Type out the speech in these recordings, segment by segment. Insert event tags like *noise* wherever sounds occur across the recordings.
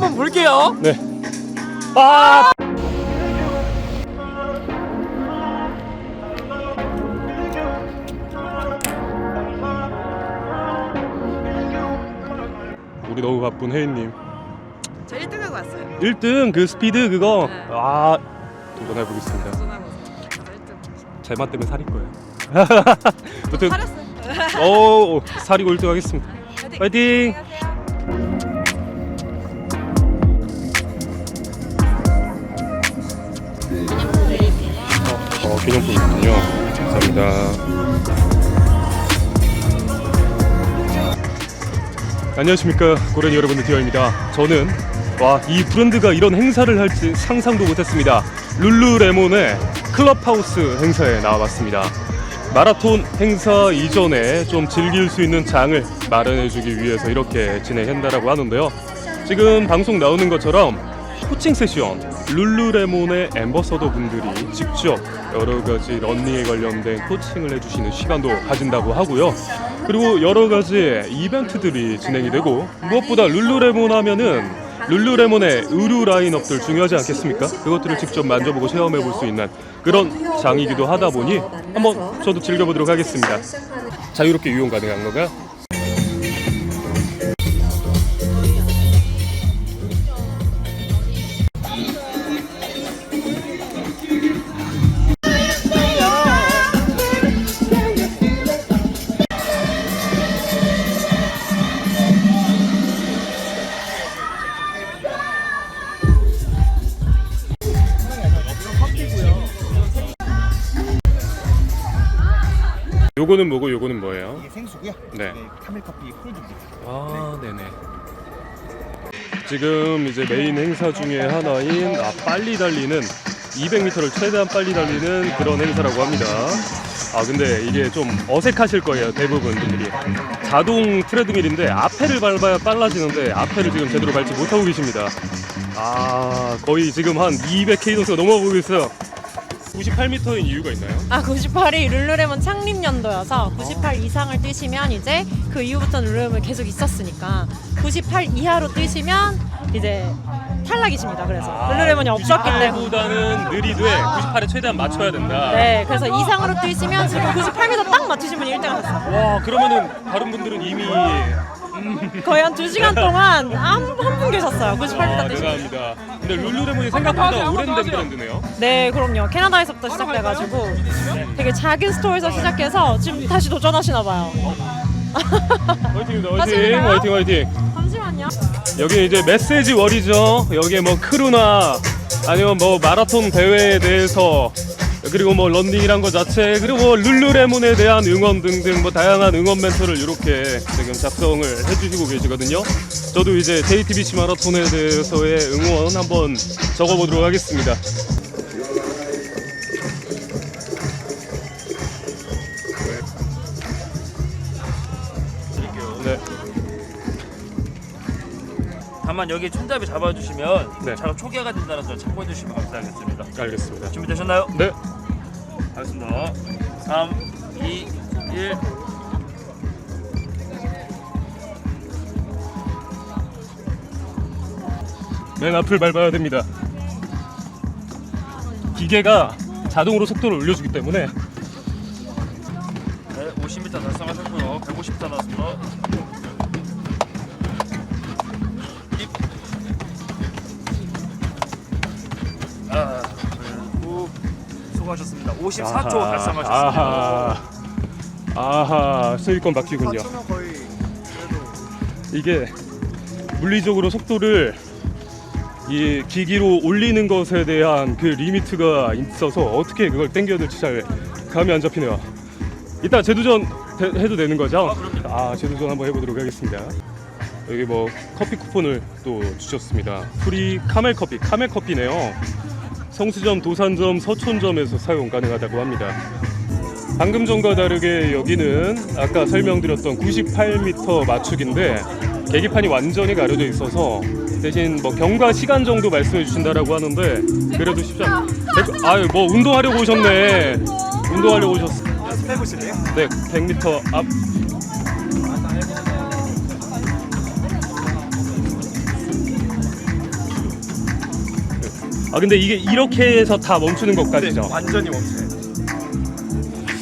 한번 볼게요. 네. 아! 우리 너무 바쁜 혜인님. 저 1등하고 왔어요. 1등 그 스피드 그거 네. 아 도전해 보겠습니다. 도전하고 왔어요. 저 1등. 제맛 때문에 살일 거예요. 아무튼 살았어요. 오 살이고 1등 하겠습니다. 파이팅! 어, 어 기념품이군요. 감사합니다. 안녕하십니까 고래니 여러분들 디어입니다. 저는 와 이 브랜드가 이런 행사를 할지 상상도 못했습니다. 룰루레몬의 클럽하우스 행사에 나와봤습니다. 마라톤 행사 이전에 좀 즐길 수 있는 장을 마련해주기 위해서 이렇게 진행한다라고 하는데요. 지금 방송 나오는 것처럼 코칭 세션 룰루레몬의 엠버서더 분들이 직접 여러 가지 런닝에 관련된 코칭을 해주시는 시간도 가진다고 하고요. 그리고 여러 가지 이벤트들이 진행이 되고 무엇보다 룰루레몬 하면은 룰루레몬의 의류 라인업들 중요하지 않겠습니까? 그것들을 직접 만져보고 체험해 볼 수 있는 그런 장이기도 하다 보니 한번 저도 즐겨보도록 하겠습니다. 자유롭게 이용 가능한 건가요? 요거는 뭐고 요거는 뭐예요? 이게 생수고요. 네. 카멜커피 콜드브루. 아, 네네. 지금 이제 메인 행사 중에 하나인 아, 빨리 달리는 200m를 최대한 빨리 달리는 그런 행사라고 합니다. 아 근데 이게 좀 어색하실 거예요 대부분 분들이 자동 트레드밀인데 앞에를 밟아야 빨라지는데 앞에를 지금 제대로 밟지 못하고 계십니다. 아 거의 지금 한 200 케이던스가 넘어가고 있어요. 98m인 이유가 있나요? 아 98이 룰루레몬 창립 연도여서 98 이상을 뛰시면 이제 그 이후부터 룰루레몬 계속 있었으니까 98 이하로 뛰시면 이제 탈락이십니다. 그래서 룰루레몬이 없었기 때문에. 98보다는 느리되 98에 최대한 맞춰야 된다. 네, 그래서 이상으로 뛰시면 지금 98m 딱 맞추신 분이 1등 하셨어요. 와 그러면은 다른 분들은 이미 거의 한 2시간 동안 한분 계셨어요. 98m 아, 뛰시면. 대단합니다. 근데 룰루레몬이 생각보다 오랜 된 브랜드네요. 네, 그럼요. 캐나다에서부터 시작돼가지고 되게 작은 스토어에서 시작해서 지금 다시 도전하시나 봐요. 화이팅입니다. 화이팅, 하시나요? 화이팅, 화이팅. 잠시만요. 여기 이제 메시지 월이죠. 여기에 뭐 크루나 아니면 뭐 마라톤 대회에 대해서 그리고 뭐 런닝이란 것 자체 그리고 뭐 룰루레몬에 대한 응원 등등 뭐 다양한 응원 멘트를 이렇게 지금 작성을 해주시고 계시거든요. 저도 이제 JTBC 마라톤에 대해서의 응원 한번 적어보도록 하겠습니다. 다만 여기 손잡이 잡아주시면 네. 차가 초기화가 된다는 점 참고해 주시면 감사하겠습니다. 알겠습니다. 준비되셨나요? 네. 알겠습니다. 3, 2, 1. 맨 앞을 밟아야 됩니다. 기계가 자동으로 속도를 올려주기 때문에 네, 50m 달성하셨고요. 150m 나왔습니다. 수고하셨습니다. 54초 달성하셨습니다. 아하, 아하, 소유권 바뀌군요. 맞추면 거의 이게 물리적으로 속도를 이 기기로 올리는 것에 대한 그 리미트가 있어서 어떻게 그걸 당겨야 될지 잘 감이 안 잡히네요. 이따 재도전 되- 해도 되는 거죠? 아, 재도전 한번 해보도록 하겠습니다. 여기 뭐 커피 쿠폰을 또 주셨습니다. 프리 카멜 커피, 카멜 커피네요. 성수점, 도산점, 서촌점에서 사용 가능하다고 합니다. 방금 전과 다르게 여기는 아까 설명드렸던 98m 맞추기인데 계기판이 완전히 가려져 있어서 대신 뭐 경과 시간 정도 말씀해 주신다라고 하는데 그래도 쉽지 않. 백- 아유 뭐 운동하려고 오셨네. 운동하려고 오셨어. 연습해 보실래요? 네, 100m 앞. 아 근데 이게 이렇게 해서 다 멈추는 네, 것까지죠? 완전히 멈춰요.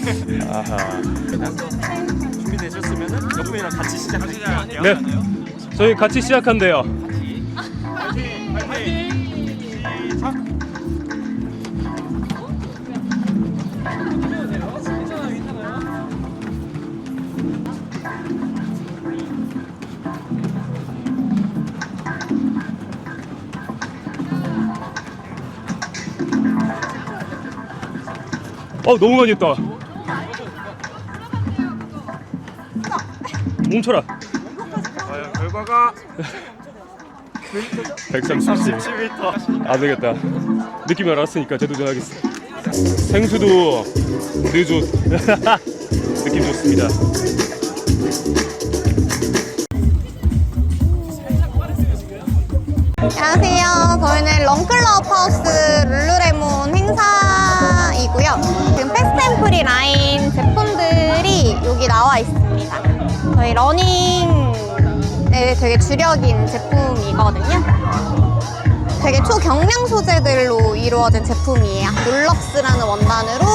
*laughs* 아하. 준비되셨으면 몇 분이랑 같이 시작할게요. 네. 저희 같이 시작한대요. 어 너무 많이 했다. 멈춰라. 과연 결과가 137. 17m. 안 되겠다. 느낌이 알았으니까 재도전하겠습니다. 생수도 늦었. *laughs* 느낌 좋습니다. 안녕하세요. 저희는 런클럽 하우스 룰루레몬 행사 패스템프리 라인 제품들이 여기 나와 있습니다. 저희 러닝에 되게 주력인 제품이거든요. 되게 초경량 소재들로 이루어진 제품이에요. 룰럭스라는 원단으로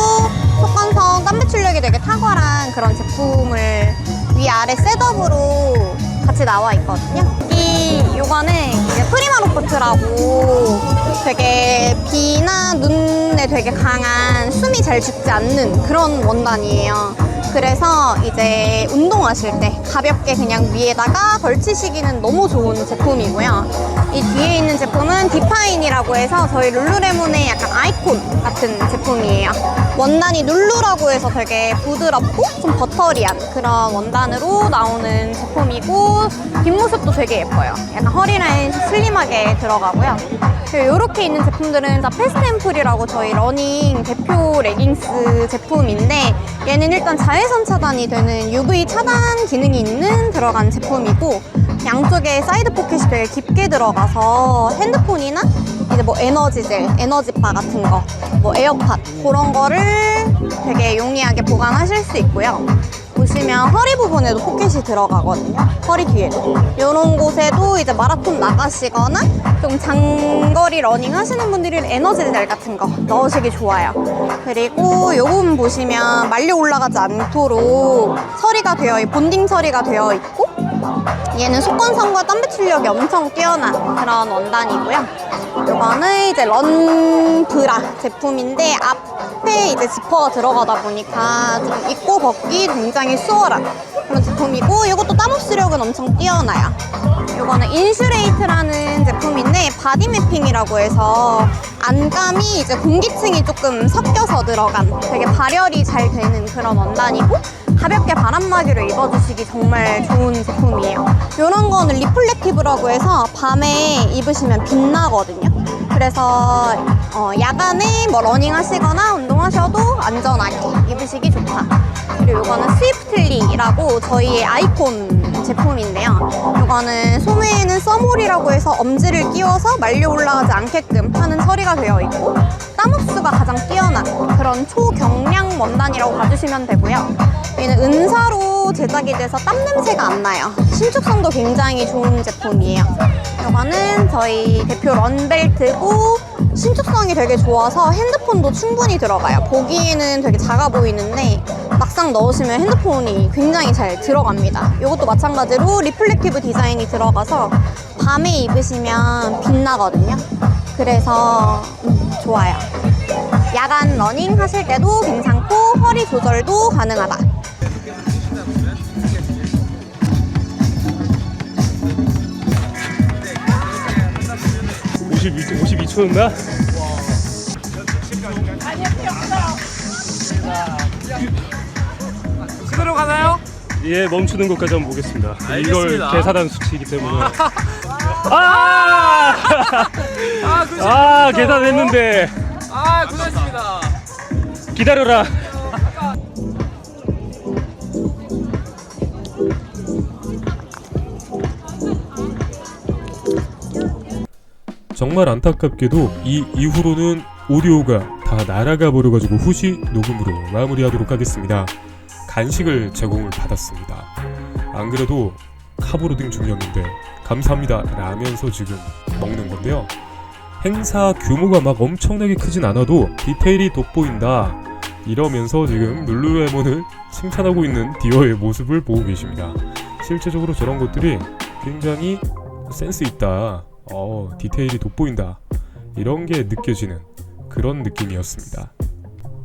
속건성 땀 배출력이 되게 탁월한 그런 제품을 위아래 셋업으로 같이 나와 있거든요. 이 요거는 이제 프리마로포트라고 되게 비나 눈에 되게 강한 숨이 잘 죽지 않는 그런 원단이에요. 그래서 이제 운동하실 때 가볍게 그냥 위에다가 걸치시기는 너무 좋은 제품이고요. 이 뒤에 있는 제품은 디파인이라고 해서 저희 룰루레몬의 약간 아이콘 같은 제품이에요. 원단이 룰루라고 해서 되게 부드럽고 좀 버터리한 그런 원단으로 나오는 제품이고 뒷모습도 되게 예뻐요. 약간 허리 라인 슬림하게 들어가고요. 이렇게 있는 제품들은 다 패스템플이라고 저희 러닝 대표 레깅스 제품인데 얘는 일단 자외선 차단이 되는 UV 차단 기능이 있는 들어간 제품이고 양쪽에 사이드 포켓이 되게 깊게 들어가서 핸드폰이나 이제 뭐 에너지젤, 에너지바 같은 거, 뭐 에어팟 그런 거를 되게 용이하게 보관하실 수 있고요. 보시면 허리 부분에도 포켓이 들어가거든요. 허리 뒤에도. 이런 곳에도 이제 마라톤 나가시거나 좀 장거리 러닝 하시는 분들이 에너지젤 같은 거 넣으시기 좋아요. 그리고 이 부분 보시면 말려 올라가지 않도록 처리가 되어, 있- 본딩 처리가 되어 있고 얘는 속건성과 땀 배 출력이 엄청 뛰어난 그런 원단이고요. 이거는 이제 런브라 제품인데 앞에 이제 지퍼가 들어가다 보니까 좀 입고 벗기 굉장히 수월한 그런 제품이고 이것도 땀 흡수력은 엄청 뛰어나요. 이거는 인슈레이트라는 제품인데 바디 매핑이라고 해서 안감이 이제 공기층이 조금 섞여서 들어간 되게 발열이 잘 되는 그런 원단이고 가볍게 바람막이로 입어주시기 정말 좋은 제품이에요. 이런 거는 리플렉티브라고 해서 밤에 입으시면 빛나거든요. 그래서 어, 야간에 뭐 러닝 하시거나 운동하셔도 안전하게 입으시기 좋다. 그리고 이거는 스위프틀리라고 저희의 아이콘 제품인데요. 이거는 소매에는 써몰이라고 해서 엄지를 끼워서 말려 올라가지 않게끔 하는 처리가 되어 있고 땀 흡수가 가장 뛰어난 그런 초경량 원단이라고 봐주시면 되고요. 얘는 은사로 제작이 돼서 땀 냄새가 안 나요. 신축성도 굉장히 좋은 제품이에요. 이거는 저희 대표 런벨트고 신축성이 되게 좋아서 핸드폰도 충분히 들어가요. 보기에는 되게 작아 보이는데 막상 넣으시면 핸드폰이 굉장히 잘 들어갑니다. 이것도 마찬가지로 리플렉티브 디자인이 들어가서 밤에 입으시면 빛나거든요. 그래서 음, 좋아요. 야간 러닝 하실 때도 괜찮고 허리 조절도 가능하다. 52, 52초였나? 그대로 가나요? 예, 멈추는 것까지 한번 보겠습니다. 이걸 알겠습니다. 계산한 수치이기 때문에. *laughs* 아! 아, 그러시 아, 계산했는데. 아, 고생했습니다. 기다려라. 정말 안타깝게도 이 이후로는 오디오가 다 날아가 버려가지고 후시 녹음으로 마무리하도록 하겠습니다. 간식을 제공을 받았습니다. 안 그래도 카보르딩 중이었는데 감사합니다 라면서 지금 먹는 건데요. 행사 규모가 막 엄청나게 크진 않아도 디테일이 돋보인다. 이러면서 지금 룰루레몬을 칭찬하고 있는 디어의 모습을 보고 계십니다. 실제적으로 저런 것들이 굉장히 센스 있다. 어, 디테일이 돋보인다. 이런 게 느껴지는 그런 느낌이었습니다.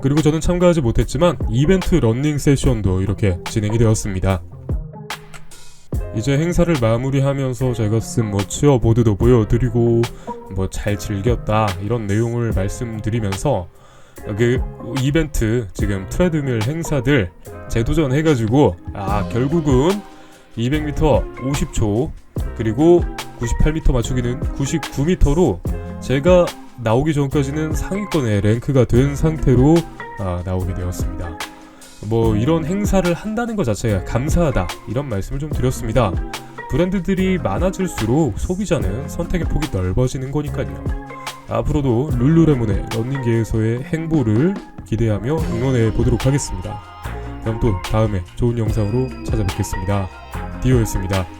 그리고 저는 참가하지 못했지만 이벤트 런닝 세션도 이렇게 진행이 되었습니다. 이제 행사를 마무리하면서 제가 쓴 뭐 치어보드도 보여드리고 뭐 잘 즐겼다 이런 내용을 말씀드리면서 그 이벤트 지금 트레드밀 행사들 재도전 해가지고 아 결국은 200m 50초 그리고 98m 맞추기는 99m로 제가 나오기 전까지는 상위권에 랭크가 된 상태로 아, 나오게 되었습니다. 뭐 이런 행사를 한다는 것 자체가 감사하다 이런 말씀을 좀 드렸습니다. 브랜드들이 많아질수록 소비자는 선택의 폭이 넓어지는 거니까요. 앞으로도 룰루레몬의 런닝계에서의 행보를 기대하며 응원해 보도록 하겠습니다. 그럼 또 다음에 좋은 영상으로 찾아뵙겠습니다. 디오였습니다.